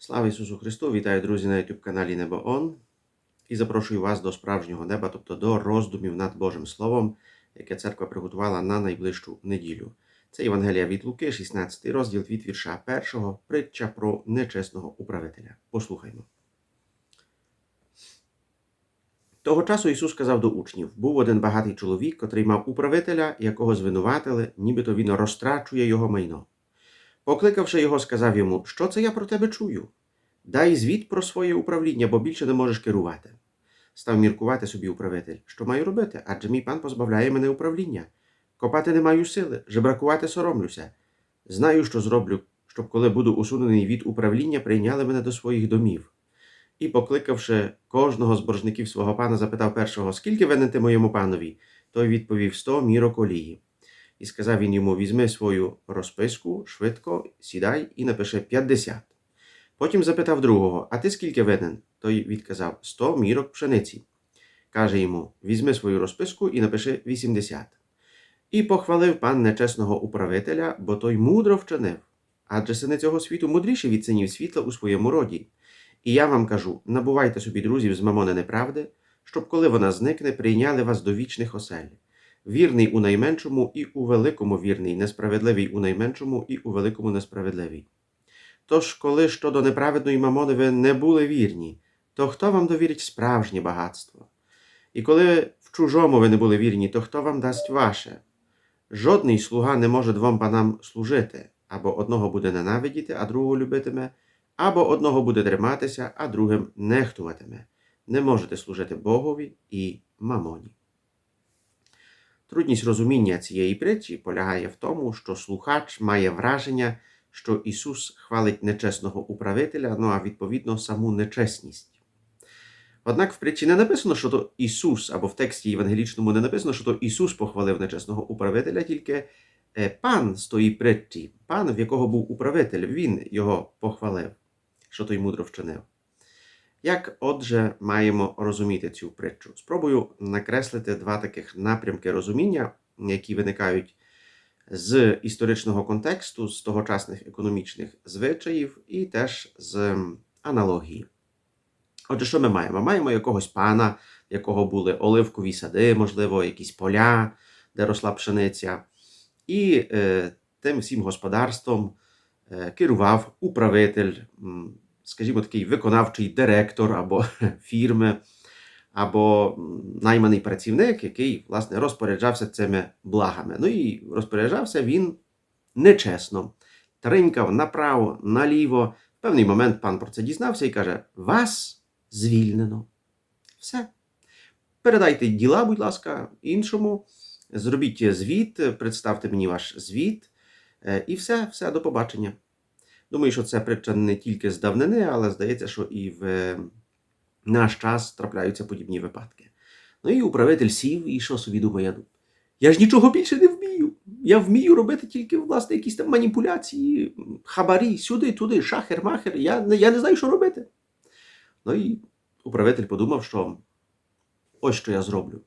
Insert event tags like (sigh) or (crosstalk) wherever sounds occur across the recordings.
Слава Ісусу Христу! Вітаю, друзі, на YouTube каналі Небо Он і запрошую вас до справжнього неба, тобто до роздумів над Божим Словом, яке церква приготувала на найближчу неділю. Це Євангелія від Луки, 16 розділ від вірша 1, притча про нечесного управителя. Послухаймо. Того часу Ісус сказав до учнів: був один багатий чоловік, котрий мав управителя, якого звинуватили, нібито він розтрачує його майно. Покликавши його, сказав йому, що це я про тебе чую? Дай звіт про своє управління, бо більше не можеш керувати. Став міркувати собі управитель, що маю робити, адже мій пан позбавляє мене управління. Копати не маю сили, жебракувати соромлюся. Знаю, що зроблю, щоб коли буду усунений від управління, прийняли мене до своїх домів. І, покликавши кожного з боржників свого пана, запитав першого, скільки винен ти моєму панові? Той відповів сто мірок олії. І сказав він йому: візьми свою розписку, швидко, сідай і напиши 50. Потім запитав другого: А ти скільки винен? Той відказав: сто мірок пшениці. Каже йому: Візьми свою розписку і напиши 80. І похвалив пан нечесного управителя, бо той мудро вчинив. Адже сини цього світу мудріші від синів світла у своєму роді. І я вам кажу: набувайте собі друзів з мамони неправди, щоб, коли вона зникне, прийняли вас до вічних осель. Вірний у найменшому і у великому вірний, несправедливий у найменшому і у великому несправедливий. Тож, коли щодо неправедної мамони ви не були вірні, то хто вам довірить справжнє багатство? І коли в чужому ви не були вірні, то хто вам дасть ваше? Жодний слуга не може двом панам служити, або одного буде ненавидіти, а другого любитиме, або одного буде триматися, а другим нехтуватиме. Не можете служити Богові і мамоні. Трудність розуміння цієї притчі полягає в тому, що слухач має враження, що Ісус хвалить нечесного управителя, ну а відповідно саму нечесність. Однак в притчі не написано, що то Ісус, або в тексті євангелічному не написано, що то Ісус похвалив нечесного управителя, тільки е, пан з тої притчі, пан, в якого був управитель, він його похвалив, що той мудро вчинив. Як, отже, маємо розуміти цю притчу? Спробую накреслити два таких напрямки розуміння, які виникають з історичного контексту, з тогочасних економічних звичаїв і теж з аналогії. Отже, що ми маємо? Маємо якогось пана, якого були оливкові сади, можливо, якісь поля, де росла пшениця, і е, тим всім господарством е, керував управитель скажімо, такий виконавчий директор або (laughs) фірми, або найманий працівник, який, власне, розпоряджався цими благами. Ну і розпоряджався він нечесно, тринькав направо, наліво. В певний момент пан про це дізнався і каже: Вас звільнено. Все. Передайте діла, будь ласка, іншому. Зробіть звіт, представте мені ваш звіт, і все, все, до побачення. Думаю, що це притча не тільки з давнини, але здається, що і в наш час трапляються подібні випадки. Ну і управитель сів і що собі думає? Я ж нічого більше не вмію. Я вмію робити тільки, власне, якісь там маніпуляції, хабарі, сюди, туди, шахер, махер. Я, я не знаю, що робити. Ну і управитель подумав, що ось що я зроблю.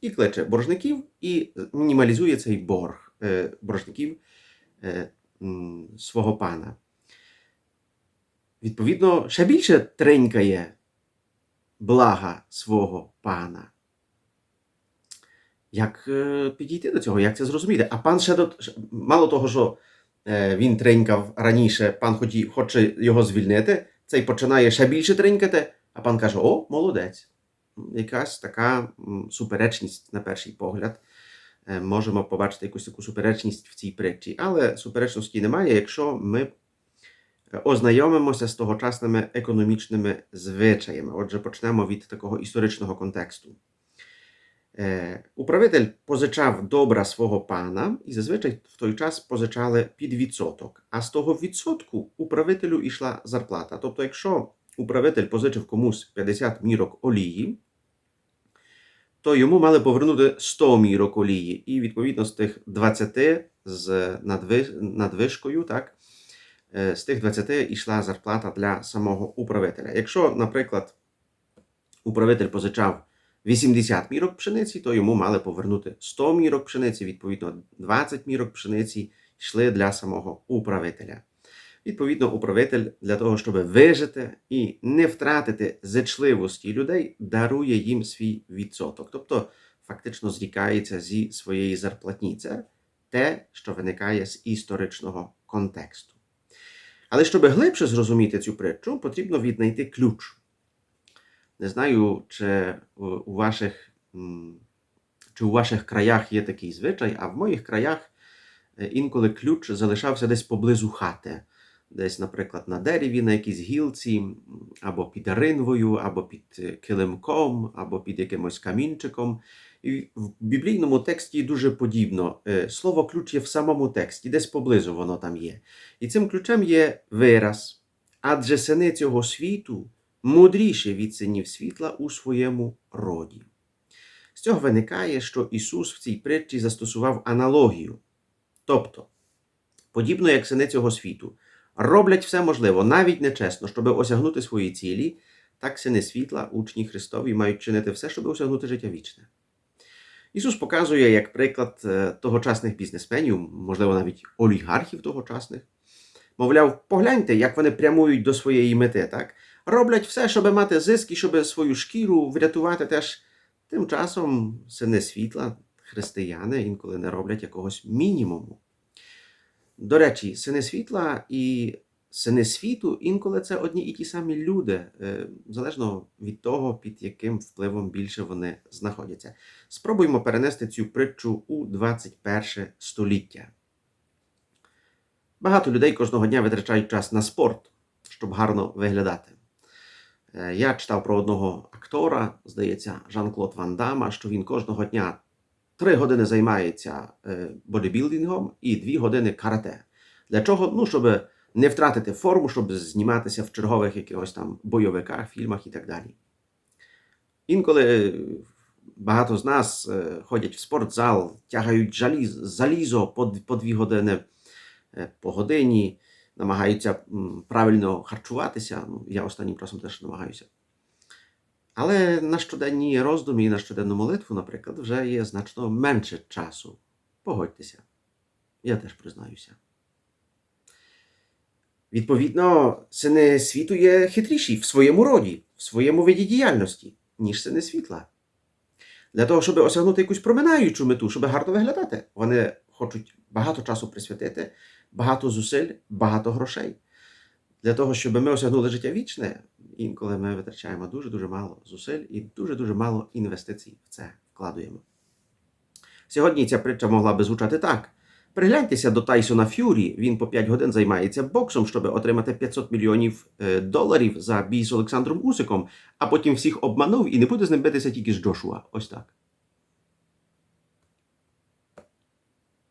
І кличе боржників і мінімалізує цей борг е, боржників е, свого пана відповідно, ще більше тренькає блага свого пана. Як е, підійти до цього, як це зрозуміти? А пан ще до мало того, що е, він тренькав раніше, пан хоті, хоче його звільнити, цей починає ще більше тренькати, а пан каже: О, молодець. Якась така суперечність на перший погляд. Е, можемо побачити якусь таку суперечність в цій притчі, але суперечності немає, якщо ми ознайомимося з тогочасними економічними звичаями. Отже, почнемо від такого історичного контексту. Е, управитель позичав добра свого пана, і зазвичай в той час позичали під відсоток. А з того відсотку управителю йшла зарплата. Тобто, якщо управитель позичив комусь 50 мірок олії, то йому мали повернути 100 мірок олії. І відповідно з тих 20 з надвишкою, так, з тих 20 йшла зарплата для самого управителя. Якщо, наприклад, управитель позичав 80 мірок пшениці, то йому мали повернути 100 мірок пшениці, відповідно, 20 мірок пшениці йшли для самого управителя. Відповідно, управитель для того, щоб вижити і не втратити зичливості людей, дарує їм свій відсоток. Тобто, фактично зрікається зі своєї зарплатні. Це те, що виникає з історичного контексту. Але щоб глибше зрозуміти цю притчу, потрібно віднайти ключ. Не знаю, чи у ваших, чи у ваших краях є такий звичай, а в моїх краях е, інколи ключ залишався десь поблизу хати. Десь, наприклад, на дереві, на якійсь гілці, або під ринвою, або під е, килимком, або під якимось камінчиком. В біблійному тексті дуже подібно. Е, Слово ключ є в самому тексті, десь поблизу воно там є. І цим ключем є вираз. Адже сини цього світу мудріші від синів світла у своєму роді. З цього виникає, що Ісус в цій притчі застосував аналогію. Тобто, подібно як сини цього світу, роблять все можливе, навіть нечесно, щоб осягнути свої цілі, так сини світла, учні Христові, мають чинити все, щоб осягнути життя вічне. Ісус показує як приклад е, тогочасних бізнесменів, можливо, навіть олігархів тогочасних. Мовляв, погляньте, як вони прямують до своєї мети, так? Роблять все, щоб мати зиск і щоб свою шкіру врятувати теж. Тим часом сини світла, християни інколи не роблять якогось мінімуму. До речі, сини світла і сини світу інколи це одні і ті самі люди, е, залежно від того, під яким впливом більше вони знаходяться. Спробуємо перенести цю притчу у 21 століття. Багато людей кожного дня витрачають час на спорт, щоб гарно виглядати. Е, Я читав про одного актора, здається, Жан-Клод Ван Дама, що він кожного дня три години займається е, бодибілдингом і дві години карате. Для чого? Ну, щоб не втратити форму, щоб зніматися в чергових якихось там бойовиках, фільмах і так далі. Інколи е, багато з нас е, ходять в спортзал, тягають жаліз, залізо по, по дві години е, по годині, намагаються правильно харчуватися. Ну, я останнім часом теж намагаюся. Але на щоденні роздумі і на щоденну молитву, наприклад, вже є значно менше часу. Погодьтеся. Я теж признаюся. Відповідно, сини світу є хитріші в своєму роді, в своєму виді діяльності, ніж сини світла. Для того, щоб осягнути якусь проминаючу мету, щоб гарно виглядати, вони хочуть багато часу присвятити, багато зусиль, багато грошей. Для того, щоб ми осягнули життя вічне, інколи ми витрачаємо дуже-дуже мало зусиль і дуже-дуже мало інвестицій в це вкладуємо. Сьогодні ця притча могла би звучати так. Пригляньтеся до Тайсона Ф'юрі. Він по 5 годин займається боксом, щоб отримати 500 мільйонів е, доларів за бій з Олександром Усиком, а потім всіх обманув і не буде з ним битися тільки з Джошуа. Ось так.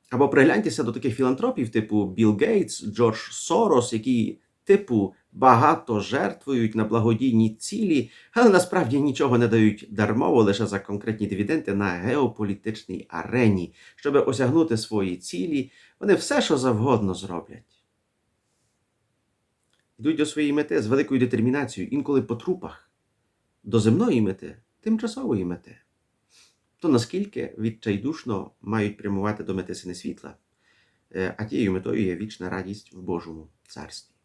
Або пригляньтеся до таких філантропів, типу Білл Гейтс, Джордж Сорос, які, типу, багато жертвують на благодійні цілі, але насправді нічого не дають дармово лише за конкретні дивіденди на геополітичній арені. Щоб осягнути свої цілі, вони все, що завгодно зроблять. Йдуть до своєї мети з великою детермінацією, інколи по трупах, до земної мети, тимчасової мети. То наскільки відчайдушно мають прямувати до мети сини світла, Е, а тією метою є вічна радість в Божому царстві.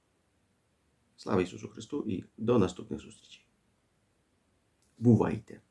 Слава Ісусу Христу і до наступних зустрічей. Бувайте!